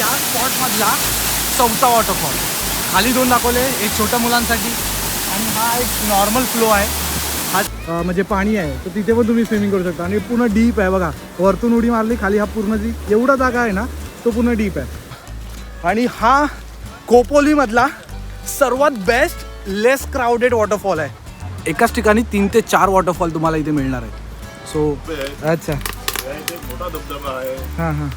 या स्पॉटमधला चौथा वॉटरफॉल खाली दोन दाखवले एक छोट्या मुलांसाठी. आणि हा एक नॉर्मल फ्लो आहे. हा म्हणजे पाणी आहे. तर तिथे पण तुम्ही स्विमिंग करू शकता. आणि पूर्ण डीप आहे बघा. वरतून उडी मारली खाली हा पूर्ण जी एवढा जागा आहे ना तो पूर्ण डीप आहे. आणि हा कोपोलीमधला सर्वात बेस्ट लेस क्राऊडेड वॉटरफॉल आहे. एकाच ठिकाणी तीन ते चार वॉटरफॉल तुम्हाला इथे मिळणार आहेत. सो अच्छा. मोठा धबधबा आहे. हां हां.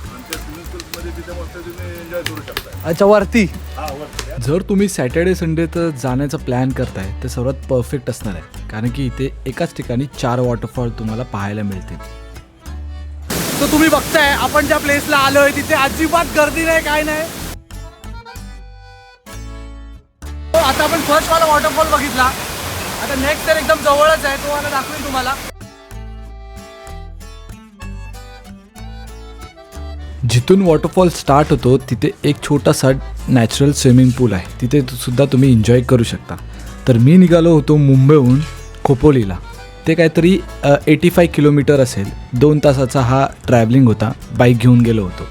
तिथे मस्त तुम्ही एन्जॉय करू शकता अच्छा वरती? हा वरती जर तुम्ही सॅटर्डे संडे तर जाण्याचा प्लॅन करताय तर सर्वात परफेक्ट असणार आहे. कारण की इथे एकाच ठिकाणी चार वॉटरफॉल तुम्हाला पाहायला मिळतील. तर तुम्ही बघताय आपण ज्या प्लेसला आलोय तिथे अजिबात गर्दी नाही काय नाही. तो आता आपण फर्स्ट वाला वॉटरफॉल बघितला. आता नेक्स्ट तर एकदम जवळच आहे तो मला दाखवेल तुम्हाला. जिथून वॉटरफॉल स्टार्ट होतो तिथे एक छोटासा नॅचरल स्विमिंग पूल आहे. तिथे सुद्धा तुम्ही एन्जॉय करू शकता. तर मी निघालो होतो मुंबईहून खोपोलीला. ते काहीतरी एटी फाय किलोमीटर असेल. दोन तासाचा हा ट्रॅव्हलिंग होता. बाईक घेऊन गेलो होतो.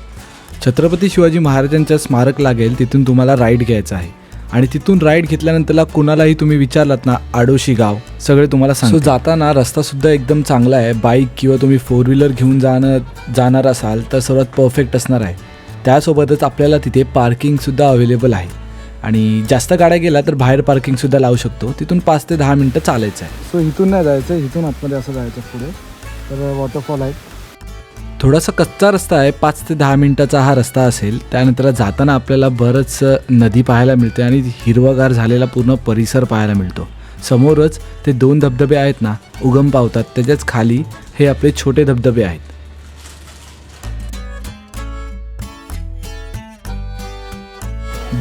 छत्रपती शिवाजी महाराजांच्या स्मारक लागेल तिथून तुम्हाला राईड घ्यायचा आहे. आणि तिथून राईड घेतल्यानंतरला कुणालाही तुम्ही विचारलात ना आडोशी गाव सगळे तुम्हाला सांगतो जाताना रस्तासुद्धा एकदम चांगला आहे. बाईक किंवा तुम्ही फोर व्हीलर घेऊन जाणं जाणार असाल तर सर्वात परफेक्ट असणार आहे. त्यासोबतच आपल्याला तिथे पार्किंगसुद्धा अवेलेबल आहे. आणि जास्त गाड्या गेल्या तर बाहेर पार्किंगसुद्धा लावू शकतो. तिथून पाच ते दहा मिनटं चालायचं आहे. सो इथून नाही जायचं इथून आतमध्ये असं जायचं पुढे. तर वॉटरफॉल आहे. थोडासा कच्चा रस्ता आहे पाच ते दहा मिनिटाचा हा रस्ता असेल त्यानंतर जाताना आपल्याला बरंच नदी पाहायला मिळते आणि हिरवागार झालेला पूर्ण परिसर पाहायला मिळतो. समोरच ते दोन धबधबे आहेत ना उगम पावतात त्याच्याच खाली हे आपले छोटे धबधबे आहेत.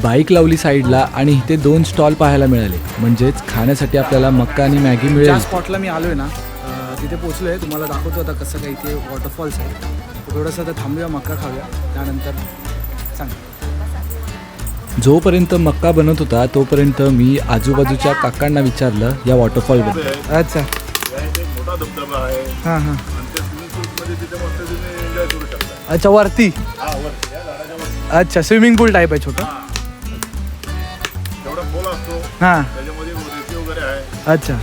बाईक लावली साईडला आणि इथे दोन स्टॉल पाहायला मिळाले. म्हणजेच खाण्यासाठी आपल्याला मक्का आणि मॅगी मिळेल. स्पॉटला मी आलोय ना अं, तिथे पोहोचलो आहे. तुम्हाला दाखवतो आता कसं काय इथे वॉटरफॉल्स आहे थोडंसं आता थांबूया मक्का खाऊया. त्यानंतर सांग. जोपर्यंत मक्का बनत होता तोपर्यंत मी आजूबाजूच्या काकांना विचारलं या वॉटरफॉलबद्दल अच्छा. या इथे एक मोठा धबधबा आहे. हां हां. अच्छा वरती? हा वरती या झाडाच्या वरती. अच्छा स्विमिंग पूल टाईप आहे छोटं? हां. त्याच्यामध्ये रेती वगैरे आहे. अच्छा.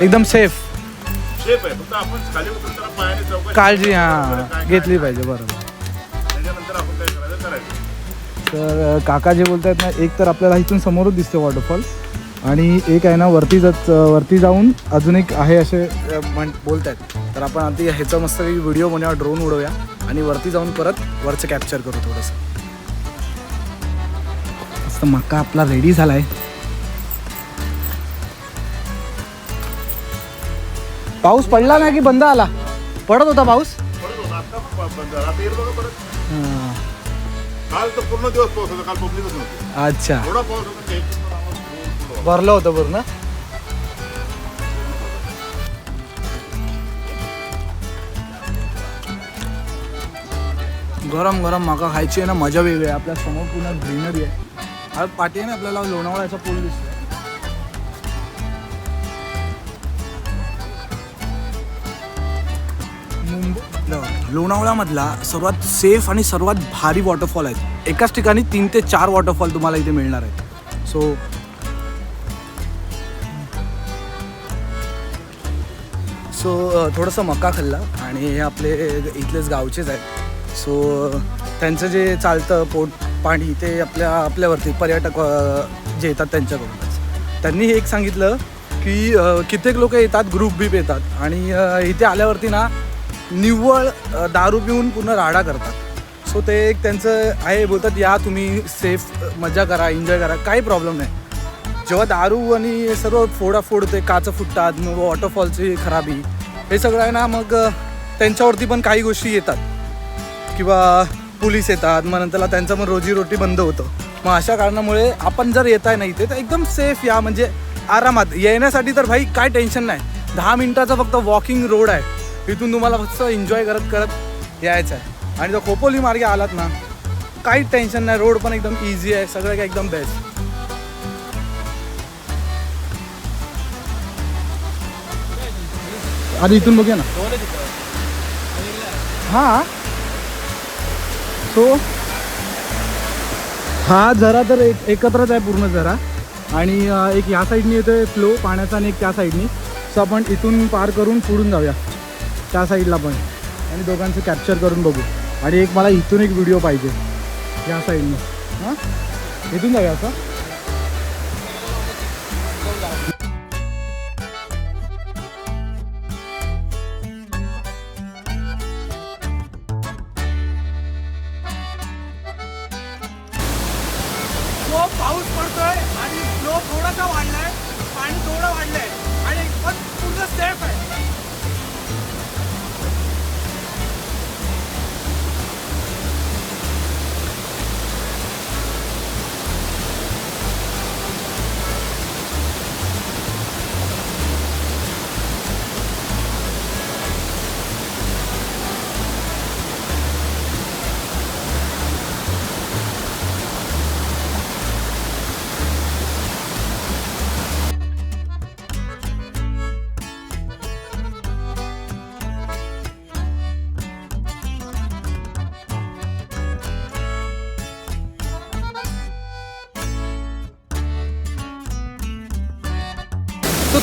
एकदम सेफ शेप आहे. फक्त आपण खाली उतरताना पायाने चौकशी काळजी हां घेतली पाहिजे बरोबर. त्याच्यानंतर आपण काय करायचं करायचं. तर काका जे बोलत आहेत ना एक तर आपल्याला इथून समोरच दिसते वॉटरफॉल आणि एक आहे ना वरती जात वरती जाऊन अजून एक आहे असे म्हण बोलत आहेत तर आपण आधी ह्याचा मस्त व्हिडिओ बनवूया ड्रोन उडवूया. आणि वरती जाऊन परत वरचं कॅप्चर करू थोडंसं. मस्त मक्का आपला रेडी झालाय. पाऊस पडला ना की बंद आला? पडत होता पाऊस. काल तर पूर्ण दिवस होता काल पब्लिकच नव्हती. अच्छा. पाऊस होता. भरलं होतं पूर्ण? गरम गरम माका खायची आहे ना मजा वेगळी आहे. आपल्यासमोर पूर्ण ग्रीनरी आहे. पाठी आहे ना आपल्याला लोणावळ्याचा पूल दिसतोय. लोणावळामधला लोणावळ्यामधला सर्वात सेफ आणि सर्वात भारी वॉटरफॉल आहेत एकाच ठिकाणी तीन ते चार वॉटरफॉल तुम्हाला इथे मिळणार आहेत. सो सो थोडंसं मका खाल्ला आणि हे आपले इथलेच गावचेच आहेत. सो त्यांचं जे चालतं पोट पाणी ते आपल्या आपल्यावरती पर्यटक जे येतात त्यांच्याकडूनच त्यांनी एक सांगितलं की कित्येक लोक येतात ग्रुप बीप येतात आणि इथे आल्यावरती ना निव्वळ दारू पिऊन पूर्ण राडा करतात. सो ते एक त्यांचं आहे बोलतात या तुम्ही सेफ मजा करा एन्जॉय करा काही प्रॉब्लेम नाही. जेव्हा दारू आणि सर्व फोडाफोड होते काचं फुटतात मग वॉटरफॉलची खराबी हे सगळं आहे ना मग त्यांच्यावरती पण काही गोष्टी येतात. किंवा पोलीस येतात मग नंतरला त्यांचं मग रोजीरोटी बंद होतं. मग अशा कारणामुळे आपण जर येत आहे ना इथे तर एकदम सेफ या म्हणजे आरामात. येण्यासाठी तर भाई काय टेन्शन नाही. दहा मिनिटाचा फक्त वॉकिंग रोड आहे. इथून तुम्हाला फक्त एन्जॉय करत करत यायचं आहे आणि जर खोपोली मार्गे आलात ना काहीच टेन्शन नाही रोड पण एकदम इझी आहे सगळं काय एकदम बेस्ट आधी इथून बघूया ना. हां. सो हा झरा तर एक एकत्रच आहे पूर्ण झरा आणि एक ह्या साईडनी येतोय फ्लो पाण्याचा आणि एक त्या साईडनी सो आपण इथून पार करून पुढून जाऊया. त्या साईडला पण. आणि दोघांचं कॅप्चर करून बघू. आणि एक मला इथून एक व्हिडिओ पाहिजे. या साईडनं. हां? इथून जाऊया असं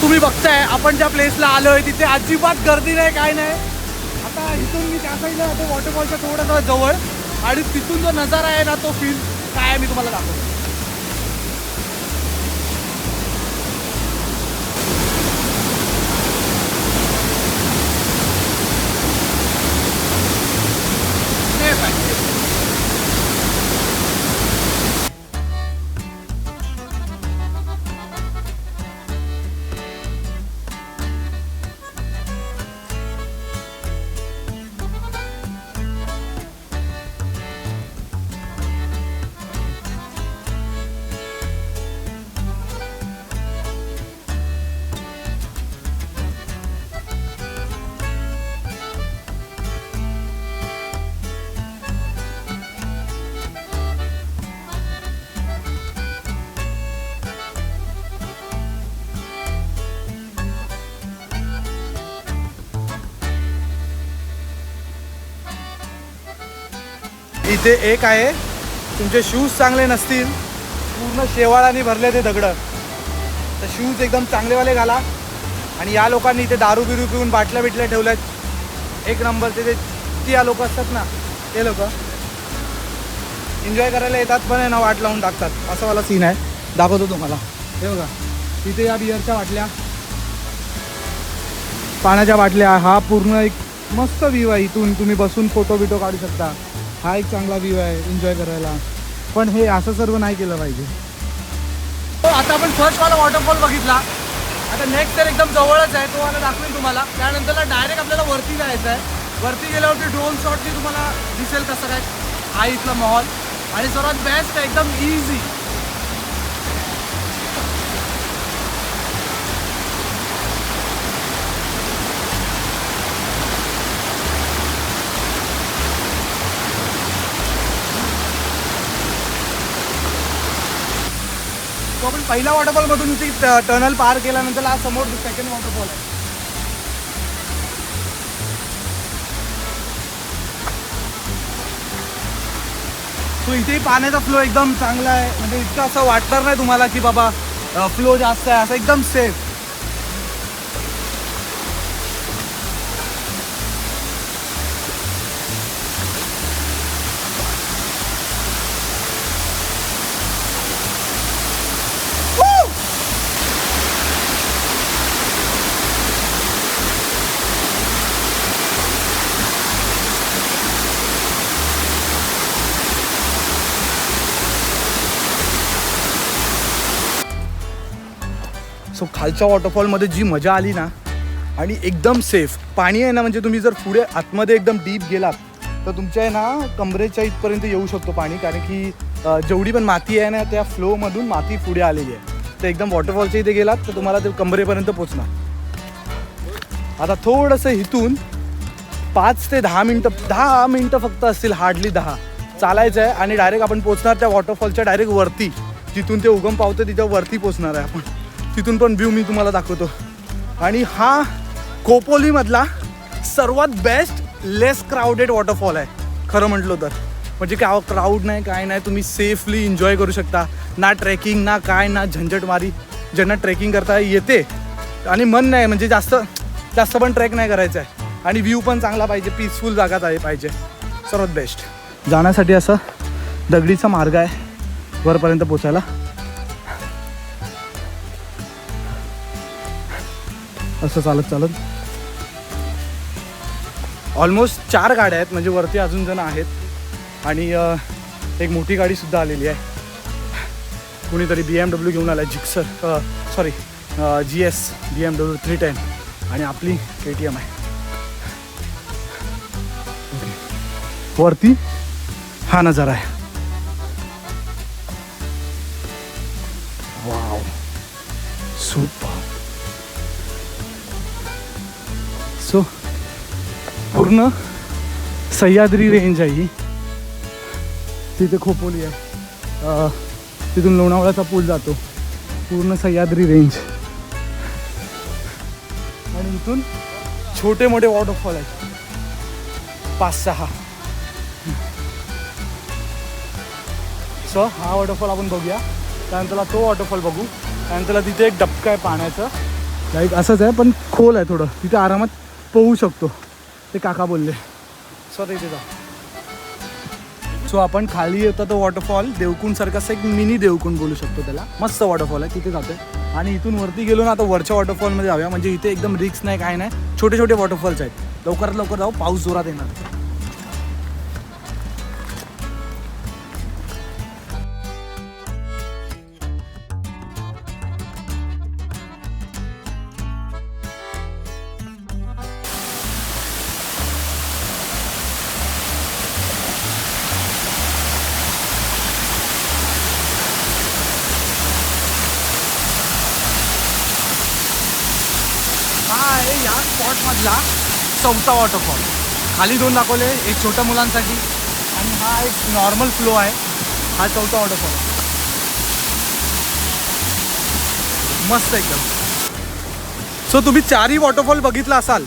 तुम्ही बघताय आपण ज्या प्लेसला आलोय तिथे अजिबात गर्दी नाही काय नाही. आता इथून मी त्या साईडला जातो वॉटरफॉलच्या थोडासा जवळ. आणि तिथून जो नजारा आहे ना तो फील काय आहे मी तुम्हाला दाखवतो. इथे एक आहे. तुमचे शूज चांगले नसतील. पूर्ण शेवाळाने भरले ते दगडं. तर शूज एकदम चांगलेवाले घाला. आणि या लोकांनी इथे दारू बिरू पिऊन बाटल्या बिटल्या ठेवल्यात. एक नंबरचे ते ती या लोक असतात ना ते लोक. एन्जॉय करायला येतात पण आहे ना वाट लावून टाकतात. असं मला सीन आहे. दाखवतो तुम्हाला. हे बघा. तिथे या बिअरच्या बाटल्या. पाण्याच्या बाटल्या. हा पूर्ण एक मस्त व्ह्यू आहे इथून. तुम्ही बसून फोटो बिटो काढू शकता. हा एक चांगला व्ह्यू आहे एन्जॉय करायला. पण हे असं सर्व नाही केलं पाहिजे. हो आता आपण फर्स्टवाला वॉटरफॉल बघितला. आता नेक्स्ट तर एकदम जवळच आहे तो मला दाखवेन तुम्हाला. त्यानंतरला डायरेक्ट आपल्याला वरती जायचं आहे. वरती गेल्यावरती ड्रोन शॉटनी तुम्हाला दिसेल कसं काय. हा इथला मॉल आणि सर्वात बेस्ट आहे एकदम इझी तो आपण पहिल्या वॉटरफॉलमधून ती टनल पार केल्यानंतर आज समोर सेकंड वॉटरफॉल आहे. सो इथे पाण्याचा फ्लो एकदम चांगला आहे. म्हणजे इतकं असं वाटणार नाही तुम्हाला की बाबा फ्लो जास्त आहे. असं एकदम सेफ सो खालच्या वॉटरफॉलमध्ये जी मजा आली ना आणि एकदम सेफ पाणी आहे ना म्हणजे तुम्ही जर पुढे आतमध्ये एकदम डीप गेलात तर तुमच्या आहे ना कमरेच्या इथपर्यंत येऊ शकतो पाणी कारण की जेवढी पण माती आहे ना त्या फ्लोमधून माती पुढे आलेली आहे. तर एकदम वॉटरफॉलच्या इथे गेलात तर तुम्हाला ते कमरेपर्यंत पोचणार आता थोडंसं इथून पाच ते दहा मिनटं दहा मिनटं फक्त असतील हार्डली दहा. चालायचं आहे आणि डायरेक्ट आपण पोचणार त्या वॉटरफॉलच्या डायरेक्ट वरती. जिथून ते उगम पावतं तिथं वरती पोचणार आहे आपण. तिथून पण व्ह्यू मी तुम्हाला दाखवतो. आणि हा खोपोलीमधला सर्वात बेस्ट लेस क्राऊडेड वॉटरफॉल आहे. खरं म्हटलं तर. म्हणजे काय क्राऊड नाही काय नाही तुम्ही सेफली एन्जॉय करू शकता. ना ट्रेकिंग ना काय ना झंझटमारी. ज्यांना ट्रेकिंग करता येते. आणि मन नाही म्हणजे जास्त जास्त पण ट्रेक नाही करायचं आहे. आणि व्ह्यू पण चांगला पाहिजे पीसफुल जागा आहे पाहिजे. सर्वात बेस्ट जाण्यासाठी असं दगडीचा मार्ग आहे वरपर्यंत पोचायला. असं चालत चालत. ऑलमोस्ट चार गाड्या आहेत म्हणजे वरती अजून जण आहेत. आणि एक मोठी गाडीसुद्धा आलेली आहे. कुणीतरी बी एम डब्ल्यू घेऊन आला Gixxer sorry G S B M W three ten आणि आपली के टी एम आहे. वरती हा नजारा आहे. वाव सुपर सो पूर्ण सह्याद्री रेंज आहे ही. तिथे खोपोली आहे. तिथून लोणावळ्याचा पूल जातो. पूर्ण सह्याद्री रेंज आणि इथून छोटे मोठे वॉटरफॉल आहेत. पाच सहा. सो हा वॉटरफॉल आपण बघूया. त्यानंतर तो वॉटरफॉल बघू. त्यानंतर तिथे एक डबका आहे पाण्याचं. लाईक असंच आहे पण खोल आहे थोडं. तिथे आरामात पोहू शकतो. ते काका बोलले. सो आता इथे जाऊ सो आपण खाली येतो तो वॉटरफॉल देवकुंडसारखा असं एक मिनी देवकुंड बोलू शकतो त्याला. मस्त वॉटरफॉल आहे तिथे जातोय. आणि इथून वरती गेलो ना आता वरच्या वॉटरफॉलमध्ये जाऊया. म्हणजे इथे एकदम रिक्स नाही काय नाही. छोटे छोटे वॉटरफॉल्स आहेत. लवकरात लवकर जाऊ पाऊस जोरात येणार. साईडला चौथा वॉटरफॉल खाली दोन दाखवले एक छोट्या मुलांसाठी. आणि हा एक नॉर्मल फ्लो आहे. हा चौथा वॉटरफॉल मस्त एकदम. सो तुम्ही चारही वॉटरफॉल बघितला असाल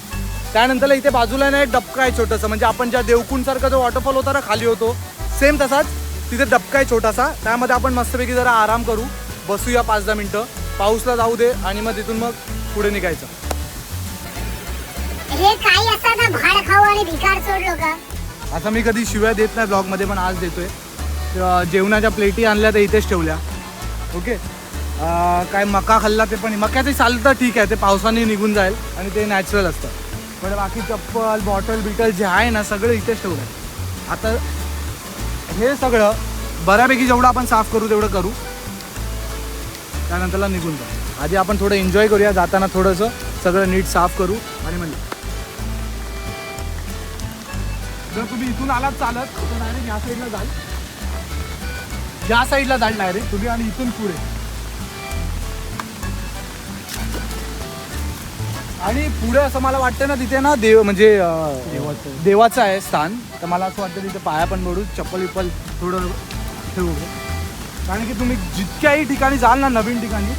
त्यानंतर इथे बाजूला ना एक डबका आहे छोटंसं. म्हणजे आपण ज्या देवकुंडसारखा जो वॉटरफॉल होता ना खाली होतो सेम तसाच तिथे डबका आहे छोटासा. त्यामध्ये आपण मस्तपैकी जरा आराम करू. बसूया पाच दहा मिनटं. पाऊसला जाऊ दे आणि मग तिथून मग पुढे निघायचं. हे काही असतात ना भाड खाऊ आणि भिकार सोड लोक आता मी कधी शिव्या देत नाही ब्लॉगमध्ये पण आज देतोय. अं, जेवणाच्या प्लेटी आणल्या तर इथेच ठेवल्या. ओके? अं, काय मका खाल्ला ते पण मक्याचं चालतं ठीक आहे ते पावसाने निघून जाईल आणि ते नॅचरल असतं. पण बाकी चप्पल बॉटल बिटल जे आहे ना सगळं इथेच ठेवलं आहे आता हे सगळं बऱ्यापैकी जेवढं आपण साफ करू तेवढं करू. त्यानंतरला निघून जाऊ. आधी आपण थोडं एन्जॉय करूया जाताना थोडंसं सगळं नीट साफ करू आणि म्हणजे जर तुम्ही इथून आलात चालत तर डायरेक्ट या साईडला जाल. या साईडला जाल डायरेक्ट तुम्ही आणि इथून पुढे. आणि पुढे असं मला वाटतं ना तिथे ना देव म्हणजे देवाचं आहे. स्थान. तर मला असं वाटतं तिथे पाया पण पडू चप्पल विप्पल थोडं ठेवू. कारण की तुम्ही जितक्याही ठिकाणी जाल ना नवीन ठिकाणी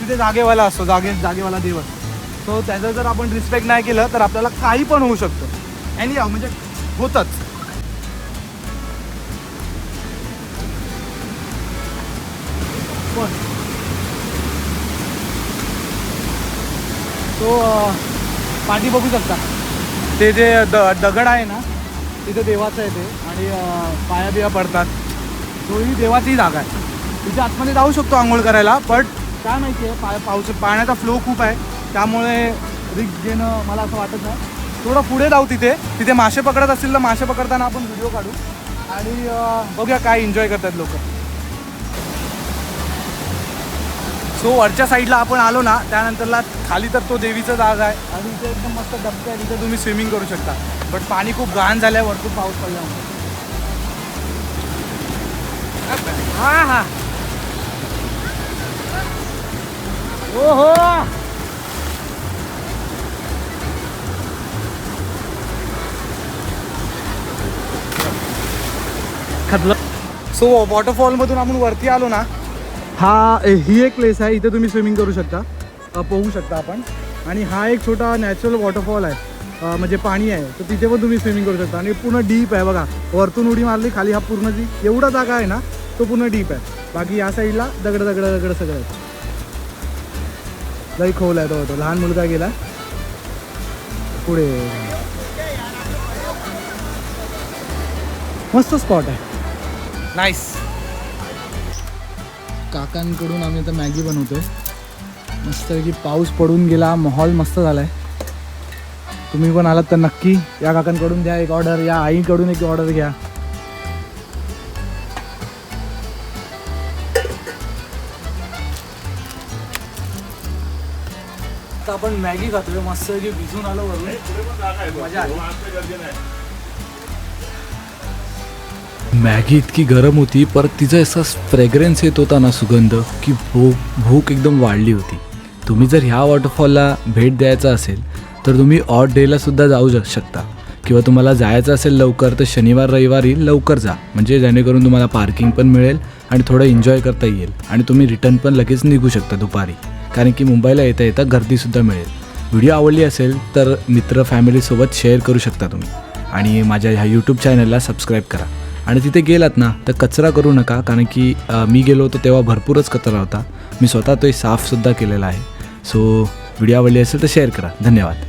तिथे जागेवाला असतो जागे जागेवाला देव असतो. सो त्याचं जर आपण रिस्पेक्ट नाही केलं तर आपल्याला काही पण होऊ शकतं. आणि म्हणजे होतात पण तो पाणी पाठी बघू शकता. ते जे द दगड आहे ना तिथे देवाचं आहे ते आणि पाया बिया पडतात. तो ही देवाची जागा आहे. तिथे आतमध्ये जाऊ शकतो आंघोळ करायला बट काय माहिती आहे पा पाऊस पाण्याचा फ्लो खूप आहे. त्यामुळे रिक्स घेणं मला असं वाटत नाही. थोडं पुढे जाऊ तिथे. तिथे मासे पकडत असतील तर मासे पकडताना आपण व्हिडिओ काढू. आणि बघूया काय एन्जॉय करतात लोक. सो वरच्या साईडला आपण आलो ना त्यानंतरला खाली तर तो देवीचा जागा आहे. आणि इथे एकदम मस्त डबके आहे तिथे तुम्ही स्विमिंग करू शकता. बट पाणी खूप घाण झालं आहे वरतून पाऊस पडल्यामुळे. हा हा. हो हो सो वॉटरफॉलमधून आपण वरती आलो ना हा ही एक प्लेस आहे. इथे तुम्ही स्विमिंग करू शकता. पोहू शकता आपण. आणि हा एक छोटा नॅचरल वॉटरफॉल आहे. म्हणजे पाणी आहे. तर तिथे पण तुम्ही स्विमिंग करू शकता. आणि पूर्ण डीप आहे बघा. वरतून उडी मारली खाली हा पूर्ण जी एवढा जागा आहे ना तो पूर्ण डीप आहे. बाकी या साईडला दगड दगड दगड सगळं आहे. लई खोल आहे तो तो. लहान मुलगा गेला. पुढे. मस्त स्पॉट आहे. नाईस काकांकडून आम्ही आता मॅगी बनवतोय. मस्तपैकी पाऊस पडून गेला माहोल मस्त झालाय. तुम्ही पण आलात तर नक्की या काकांकडून द्या एक ऑर्डर या आईकडून एक ऑर्डर घ्या. आपण मॅगी खातोय मस्त भिजून आलो वरून. मजा आली. मॅगी इतकी गरम होती पर तिचा असा फ्रेग्रन्स येत होता ना सुगंध की भूक भूक एकदम वाढली होती. तुम्ही जर ह्या वॉटरफॉलला भेट द्यायचा असेल तर तुम्ही ऑट डेला सुद्धा जाऊ शकता. किंवा तुम्हाला जायचं असेल लवकर तर शनिवार रविवारी लवकर जा. म्हणजे जेणेकरून तुम्हाला पार्किंग पण मिळेल आणि थोडं एन्जॉय करता येईल. आणि तुम्ही रिटर्न पण लगेच निघू शकता दुपारी. कारण की मुंबईला येता येता गर्दीसुद्धा मिळेल. व्हिडिओ आवडली असेल तर मित्र फॅमिलीसोबत शेअर करू शकता तुम्ही. आणि माझ्या ह्या यूट्यूब चॅनलला सबस्क्राईब करा. आणि तिथे गेलात ना तर कचरा करू नका कारण की मी गेलो होतो तेव्हा भरपूरच कचरा होता. मी स्वतः तो साफसुद्धा केलेला आहे. सो व्हिडिओ आवडली असेल तर शेअर करा. धन्यवाद.